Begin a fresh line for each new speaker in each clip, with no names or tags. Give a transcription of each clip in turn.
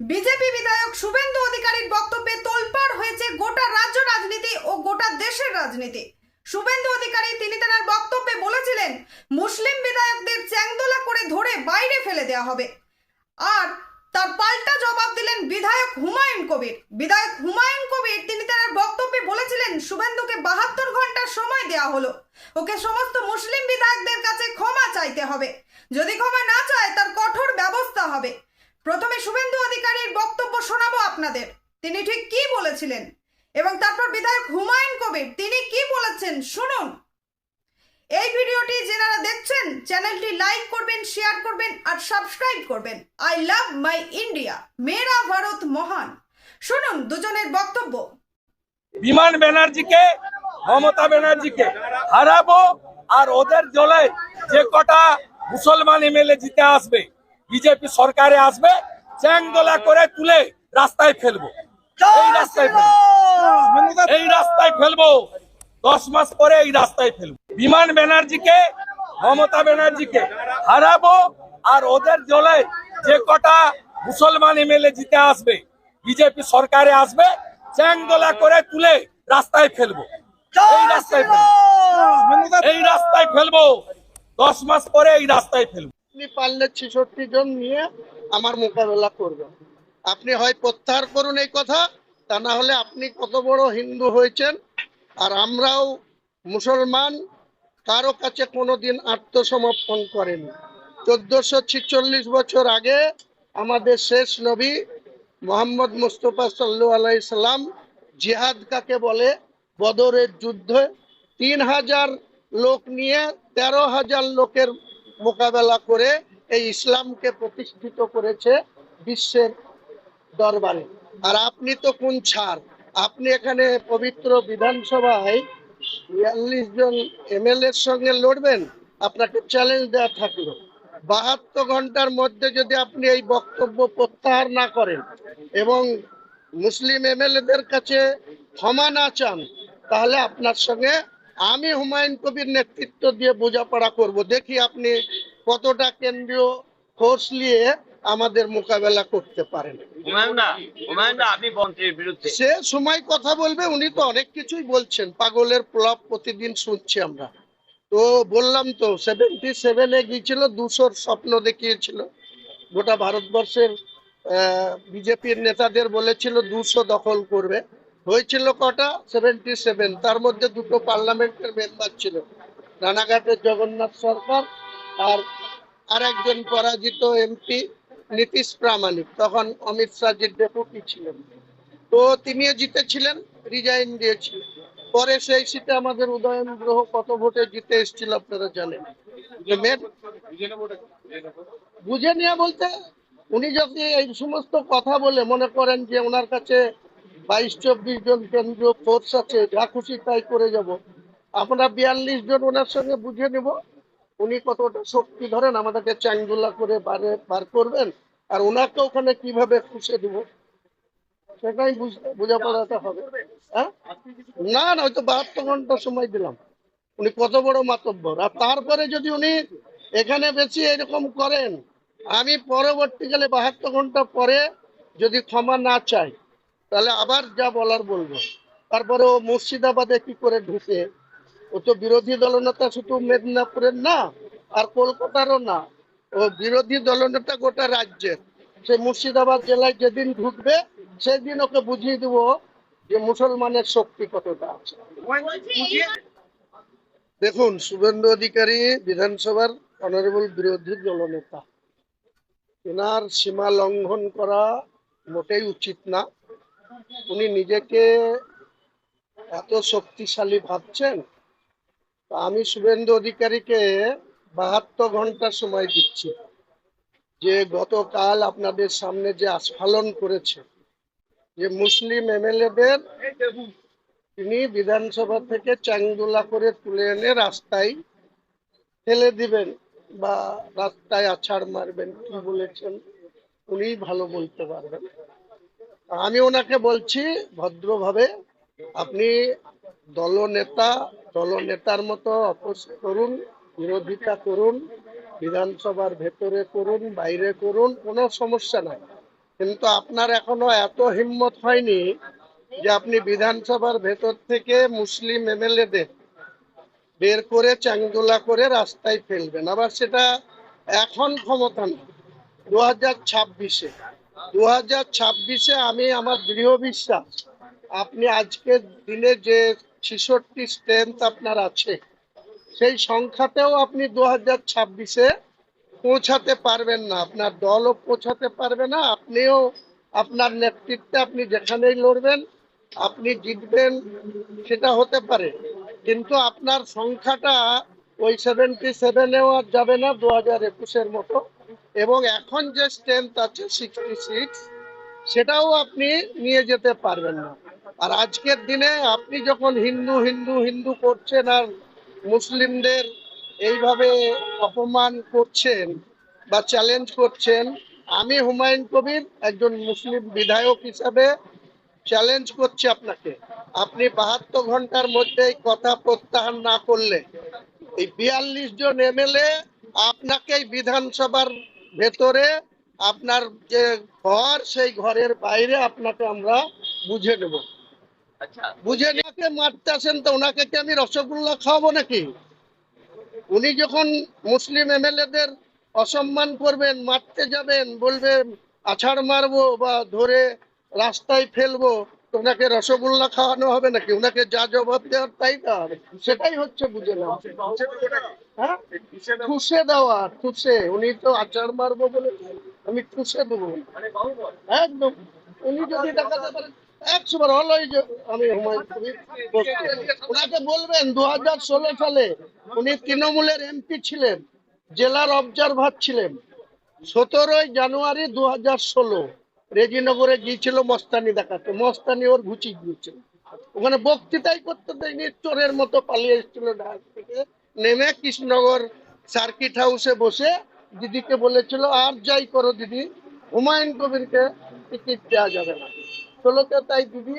BJP বিধায়ক শুভেন্দু অধিকারীর বক্তব্যে তোলপাড় হয়েছে গোটা রাজ্য রাজনীতি ও গোটা দেশের রাজনীতি। শুভেন্দু অধিকারী তিনি তার বক্তব্যে বলেছিলেন, মুসলিম বিধায়কদের চ্যাংদোলা করে ধরে বাইরে ফেলে দেওয়া হবে। আর তার পাল্টা জবাব দিলেন বিধায়ক হুমায়ুন কবির। বিধায়ক হুমায়ুন কবির তিনি তার বক্তব্যে বলেছিলেন, শুভেন্দুকে বাহাত্তর ঘণ্টার সময় দেওয়া হলো। ওকে সমস্ত মুসলিম বিধায়কদের কাছে ক্ষমা চাইতে হবে। যদি ক্ষমা না চায়, তার কঠোর ব্যবস্থা হবে। প্রথমে শুভেন্দু অধিকারীর বক্তব্য শোনাবো আপনাদের। তিনি ঠিক কি বলেছিলেন? এবং তারপর বিধায়ক হুমায়ুন কবির, তিনি কি বলেছেন? শুনুন। এই ভিডিওটি যারা দেখছেন, চ্যানেলটি লাইক করবেন, শেয়ার করবেন, আর সাবস্ক্রাইব করবেন। I love my India. মেরা ভারত মহান। শুনুন দুজনের বক্তব্য।
বিমান ব্যানার্জিকে, মমতা ব্যানার্জিকে হারাবো, আর ওদের দলে যে কটা মুসলমান এমএলএ জিতে আসবে। বিজেপি সরকারে আসবে, চ্যাংদোলা করে তুলে রাস্তায় ফেলব। এই রাস্তায় ফেলব। এই রাস্তায় ফেলব। দশ মাস পরে এই রাস্তায় ফেলব। বিমান ব্যানার্জিকে, মমতা ব্যানার্জিকে হারাবো আর ওদের জলে যে কটা মুসলমান এমএলএ জিতে আসবে, বিজেপি সরকারে আসবে, চ্যাংদোলা করে তুলে রাস্তায় ফেলব। এই রাস্তায় ফেলব। এই রাস্তায় ফেলব। দশ মাস পরে এই রাস্তায় ফেলব।
আপনি পারলে ছেষট্টি জন নিয়ে আমার মোকাবেলা করবেন। আপনি হয় প্রত্যাহার করুন এই কথা, তা না হলে আপনি কত বড় হিন্দু হয়েছেন, আর আমরাও মুসলমান, কারও কাছে কোনোদিন আত্মসমর্পণ করেনি। চোদ্দশো ছিচল্লিশ বছর আগে আমাদের শেষ নবী মোহাম্মদ মুস্তফা সাল্লু আলাইসাল্লাম জিহাদ কাকে বলে? বদরের যুদ্ধে। তিন হাজার লোক নিয়ে তেরো হাজার লোকের মোকাবেলা করে এই ইসলামকে প্রতিষ্ঠিত করেছে বিশ্বের দরবারে। আর আপনি তো কোন ছাড়? আপনি এখানে পবিত্র বিধানসভায় বিয়াল্লিশ জন এমএলএর সঙ্গে লড়বেন? আপনাকে চ্যালেঞ্জ দেওয়া থাকল। বাহাত্তর ঘণ্টার মধ্যে যদি আপনি এই বক্তব্য প্রত্যাহার না করেন এবং মুসলিম এমএলএদের কাছে ক্ষমা না চান, তাহলে আপনার সঙ্গে আমি হুমায়ুন কবির নেতৃত্ব দিয়ে বোঝাপড়া করব। দেখি আপনি কতটা কেন্দ্রীয় ফোর্স নিয়ে আমাদের মোকাবেলা করতে পারেন। সে সময় কথা বলবে উনি তো অনেক কিছুই বলছেন। পাগলের প্রলাপ প্রতিদিন শুনছি আমরা। তো বললাম তো সেভেন্টি সেভেনে গিয়েছিল দুশোর স্বপ্ন দেখিয়েছিল। গোটা ভারতবর্ষের বিজেপির নেতাদের বলেছিল দুশো দখল করবে। হয়েছিল কটা? সেভেন্টি সেভেন তার মধ্যে দুটো পার্লামেন্টের মেম্বার ছিল। রানাঘাটের জগন্নাথ সরকার আর আরেকজন পরাজিত এমপি নীতিশ প্রামাণিক। তখন অমিত শাহজির ডেপুটি ছিলেন। তো তিনিও জিতেছিলেন রিজাইন দিয়েছিলেন। পরে সেই সিটে আমাদের উদয়ন গ্রহ কত ভোটে জিতে এসেছিল আপনারা জানেন। বুঝে নিয়ে বলতে, উনি যদি এই সমস্ত কথা বলে মনে করেন যে ওনার কাছে বাইশ চব্বিশ জন কেন্দ্রীয় ফোর্স আছে যা খুশি তাই করে যাব। আমরা বিয়াল্লিশ জন ওনার সঙ্গে বুঝে নেব, উনি কতটা শক্তি ধরেন, আমাদেরকে চাংদুলা করে বারে, বার করবেন, আর ওনাকে ওখানে কীভাবে খুশে দিব, সেটাই বুঝতে বোঝাপড়াটা হবে। হ্যাঁ? না না হয়তো বাহাত্তর ঘণ্টা সময় দিলাম। উনি কত বড় মাতব্বর। আর তারপরে যদি উনি এখানে বেশি এরকম করেন, আমি পরবর্তীকালে বাহাত্তর ঘণ্টা পরে যদি ক্ষমা না চাই তাহলে আবার যা বলার বলব। তারপরে ও মুর্শিদাবাদে কি করে ঢুকে? ও তো বিরোধী দলনেতা শুধু মেদিনীপুরের না, আর কলকাতারও না। ও বিরোধী দলনেতা গোটা রাজ্যের। সে মুর্শিদাবাদ জেলায় যেদিন ঢুকবে, সেদিন ওকে বুঝিয়ে দিব যে মুসলমানের শক্তি কতটা আছে। দেখুন, শুভেন্দু অধিকারী বিধানসভার অনারেবল বিরোধী দলনেতা। এনার সীমা লঙ্ঘন করা মোটেই উচিত না। উনি নিজেকে এত শক্তিশালী ভাবছেন আমি শুভেন্দু অধিকারীকে বাহাত্তর ঘণ্টা সময় দিচ্ছি। যে গতকাল আপনাদের সামনে যে আস্ফালন করেছে, যে মুসলিম এমএলএদের তিনি বিধানসভা থেকে চ্যাংদোলা করে তুলে এনে রাস্তায় ফেলে দিবেন বা রাস্তায় আছাড় মারবেন, কি বলেছেন উনি ভালো বলতে পারবেন। আমি ওনাকে বলছি ভদ্রভাবে, আপনি দলনেতা, দলনেতার মতো অপোজ করুন, বিরোধিতা করুন, বিধানসভার ভেতরে করুন, বাইরে করুন, কোনো সমস্যা নাই। কিন্তু আপনার এখনও এত হিম্মত হয়নি যে আপনি বিধানসভার ভেতর থেকে মুসলিম এমএলএদের বের করে চাংদোলা করে রাস্তায় ফেলবেন। আবার সেটা এখন ক্ষমতা না দু হাজার ছাব্বিশে। দু হাজার ছাব্বিশে আমি আমার দৃঢ় বিশ্বাস, আপনি আজকের দিনে যে ছিষট্টি স্ট্রেংথ আপনার আছে, সেই সংখ্যাতেও আপনি দু হাজার ছাব্বিশে পৌঁছাতে পারবেন না, আপনার দলও পৌঁছাতে পারবে না, আপনিও আপনার নেতৃত্বে আপনি যেখানেই লড়বেন, আপনি জিতবেন, সেটা হতে পারে। কিন্তু আপনার সংখ্যাটা ওই সেভেন্টি সেভেনেও আর যাবে না দু হাজার একুশের মতো। এবং এখন যে স্ট্রেংথ আছে সিক্সটি সিক্স সেটাও আপনি নিয়ে যেতে পারবেন না। আর আজকের দিনে আপনি যখন হিন্দু হিন্দু হিন্দু করছেন আর মুসলিমদের এইভাবে অপমান করছেন বা চ্যালেঞ্জ করছেন, আমি হুমায়ুন কবির একজন মুসলিম বিধায়ক হিসাবে চ্যালেঞ্জ করছি আপনাকে। আপনি বাহাত্তর ঘণ্টার মধ্যে এই কথা প্রত্যাহার না করলে, এই বিয়াল্লিশ জন এমএলএ আপনাকে বিধানসভার ভেতরে আপনার যে ঘর সেই ঘরের বাইরে আপনাকে আমরা বুঝে নেব।
আচ্ছা।
বুঝে নাকে মারতে আসেন তো ওনাকে কি আমি রসগোল্লা খাওয়াবো নাকি? উনি যখন মুসলিম এমএলএদের অসম্মান করবেন মারতে যাবেন বলবেন আছাড় মারবো বা ধরে রাস্তায় ফেলব ওনাকে রসগোল্লা খাওয়ানো হবে নাকি? ওনাকে যা জবাব দেওয়ার তাই দেওয়া হবে সেটাই হচ্ছে বুঝে নেওয়া হ্যাঁ? ঠুসে দেওয়া, ঠুসে। উনি তো আচার মারবো বলে আমি ঠুসে দেবো। একদম। উনি যদি দেখাতে পারেন, একশো বার যে আমি ওনাকে বলবেন দু হাজার ষোলো সালে উনি তৃণমূলের এমপি ছিলেন, জেলার অবজারভার ছিলেন। সতেরোই জানুয়ারি দু হাজার ষোলো। রেজিনগরে গিয়েছিল মস্তানি দেখাতে। মস্তানি ওর ঘুচি গিয়েছিল। ওখানে বক্তৃতাই করতে দেয়নি, চোরের মতো পালিয়ে এসেছিল ঢাকা থেকে। নেমে কৃষ্ণনগর সার্কিট হাউসে বসে দিদিকে বলেছিল, আর যাই করো দিদি, হুমায়ুন কবিরকে টিকিট দেওয়া যাবে না। ষোলোতে তাই দিদি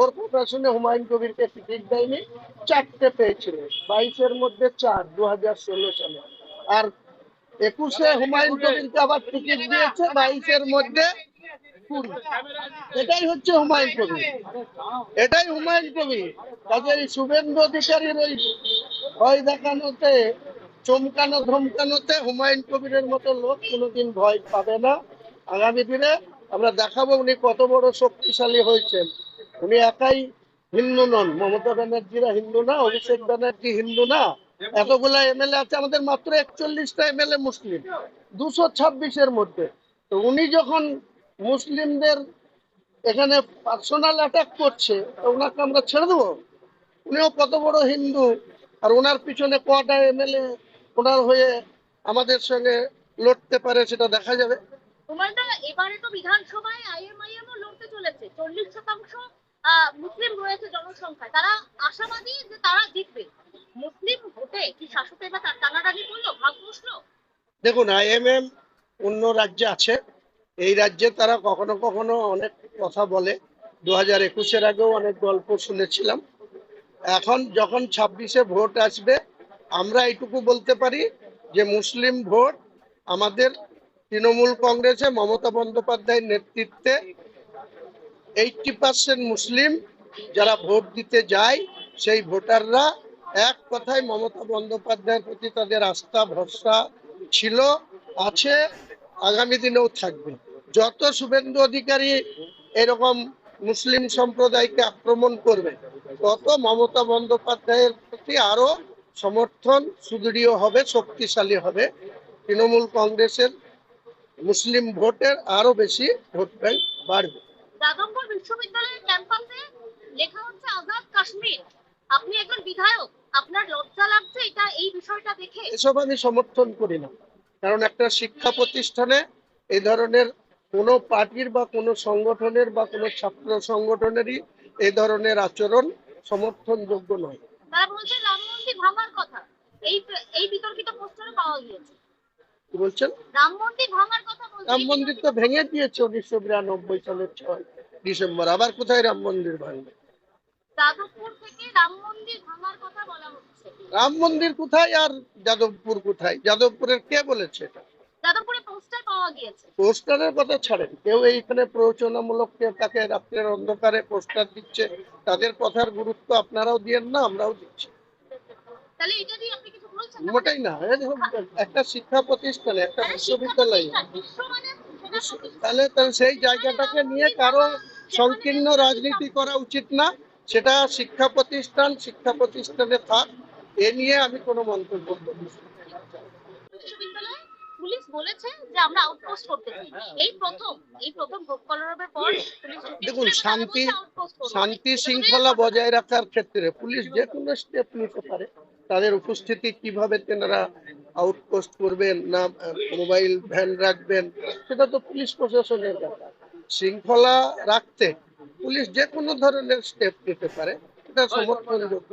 ওর কথা শুনে হুমায়ুন কবিরকে টিকিট দেয়নি। চারটে পেয়েছিল, বাইশের মধ্যে চার দু হাজার ষোলো সালে। আর একুশে হুমায়ুন কবিরকে আবার টিকিট দিয়েছে, বাইশের মধ্যে কুড়ি এটাই হচ্ছে হুমায়ুন কবির। এটাই হুমায়ুন কবির। শুভেন্দু অধিকারীর ওই ভয় দেখানোতে, চমকানো, ধমকানোতে হুমায়ুন কবিরের মতো লোক কোনোদিন ভয় পাবে না। আগামী দিনে আমরা দেখাবো উনি কত বড় শক্তিশালী হয়েছেন। উনি একাই হিন্দু নন। মমতা ব্যানার্জিরা হিন্দু না, অভিষেক ব্যানার্জি হিন্দু না। এতগুলা এমএলএ আছে, আমাদের মাত্র একচল্লিশটা এমএলএ মুসলিম। দুশো ছাব্বিশের মধ্যে। তো উনি যখন মুসলিমদের এখানে পার্সোনাল অ্যাটাক করছে ওনাকে আমরা ছেড়ে দেবো। উনিও কত বড় হিন্দু আর ওনার পিছনে কটা এমএলএ ওনার হয়ে আমাদের সঙ্গে লড়তে পারে সেটা দেখা যাবে।
এবারে তো বিধানসভায় আইএমআইএম লড়তে চলেছে। চল্লিশ শতাংশ মুসলিম রয়েছে জনসংখ্যায়। তারা আশাবাদী যে তারা জিতবে। মুসলিম ভোটে কি শাসকের বা টানাটানি করল? ভাগ বসল
দেখুন আইএমএম অন্য রাজ্যে আছে। এই রাজ্যে তারা কখনো কখনো অনেক কথা বলে। দু হাজার একুশের আগেও অনেক গল্প শুনেছিলাম। এখন যখন ছাব্বিশে ভোট আসবে, আমরা এইটুকু বলতে পারি যে মুসলিম ভোট আমাদের তৃণমূল কংগ্রেসে মমতা বন্দ্যোপাধ্যায়ের নেতৃত্বে। এইটটি পার্সেন্ট মুসলিম যারা ভোট দিতে যায়, সেই ভোটাররা এক কথায় মমতা বন্দ্যোপাধ্যায়ের প্রতি তাদের আস্থা, ভরসা ছিল, আছে। আগামী দিনেও থাকবে। যত শুভেন্দু অধিকারী এরকম মুসলিম সম্প্রদায়কে আক্রমণ করবে তত মমতা বন্দ্যোপাধ্যায়ের প্রতি আরও সমর্থন সুদৃঢ় হবে শক্তিশালী হবে। তৃণমূল কংগ্রেসের মুসলিম ভোটের আরও বেশি ভোট ব্যাংক বাড়বে।
যাদবপুর বিশ্ববিদ্যালয়ের ক্যাম্পাসে লেখা হচ্ছে আজাদ কাশ্মীর। আপনি একজন বিধায়ক আপনার লজ্জা লাগছে এটা এই বিষয়টা দেখে?
এসব আমি সমর্থন করি না। কারণ একটা শিক্ষা প্রতিষ্ঠানে এই ধরনের কোনো পার্টির বা কোনো সংগঠনের বা কোনো ছাত্র সংগঠনেরই এই ধরনের আচরণ সমর্থনযোগ্য নয়।
তারা বলছে রাম ভাঙার কথা। এই এই বিতর্কিত পোস্টারে পাওয়া গিয়েছে।
কি বলছেন?
রাম মন্দির ভাঙার কথা বলছে।
রাম মন্দির তো ভেঙে দিয়েছে উনিশশো বিরানব্বই সালের ছয় ডিসেম্বর। আবার কোথায় রাম মন্দির ভাঙবে?
যাদবপুর থেকে রাম মন্দির ভাঙার কথা বলা হচ্ছে
রাম মন্দির কোথায় আর যাদবপুর কোথায়? যাদবপুরের কে বলেছে এটা?
যাদবপুরে পোস্টার পাওয়া গিয়েছে।
পোস্টারের কথা ছাড়েন। কেউ এইখানে প্ররোচনামূলক কেউ তাকে রাত্রের অন্ধকারে পোস্টার দিচ্ছে তাদের কথার গুরুত্ব আপনারাও দিয়েন না আমরাও দিচ্ছি।
তাহলে এটা নিয়ে আপনি কিছু বলছেন না?
না। একটা শিক্ষা প্রতিষ্ঠানে একটা বিশ্ববিদ্যালয়ে। তাহলে তাহলে সেই জায়গাটাকে নিয়ে কারও সংকীর্ণ রাজনীতি করা উচিত না। সেটা শিক্ষা প্রতিষ্ঠান শিক্ষা প্রতিষ্ঠানে থাক এ নিয়ে আমি কোনো মন্তব্য করি না।
বিশ্ববিদ্যালয়ে পুলিশ বলেছে যে আমরা আউটপোস্ট করতেছি এই প্রথম এই প্রথম ভোট কলরবের পর পুলিশ
দেখুন শান্তি। শান্তি শৃঙ্খলা বজায় রাখার ক্ষেত্রে পুলিশ যে কোনো স্টেপ নিতে পারে। তাদের উপস্থিতি কীভাবে তেনারা আউটপোস্ট করবেন না মোবাইল ভ্যান রাখবেন সেটা তো পুলিশ প্রশাসনের ব্যাপার। শৃঙ্খলা রাখতে পুলিশ যে কোনো ধরনের স্টেপ নিতে পারে এটা সমর্থনযোগ্য।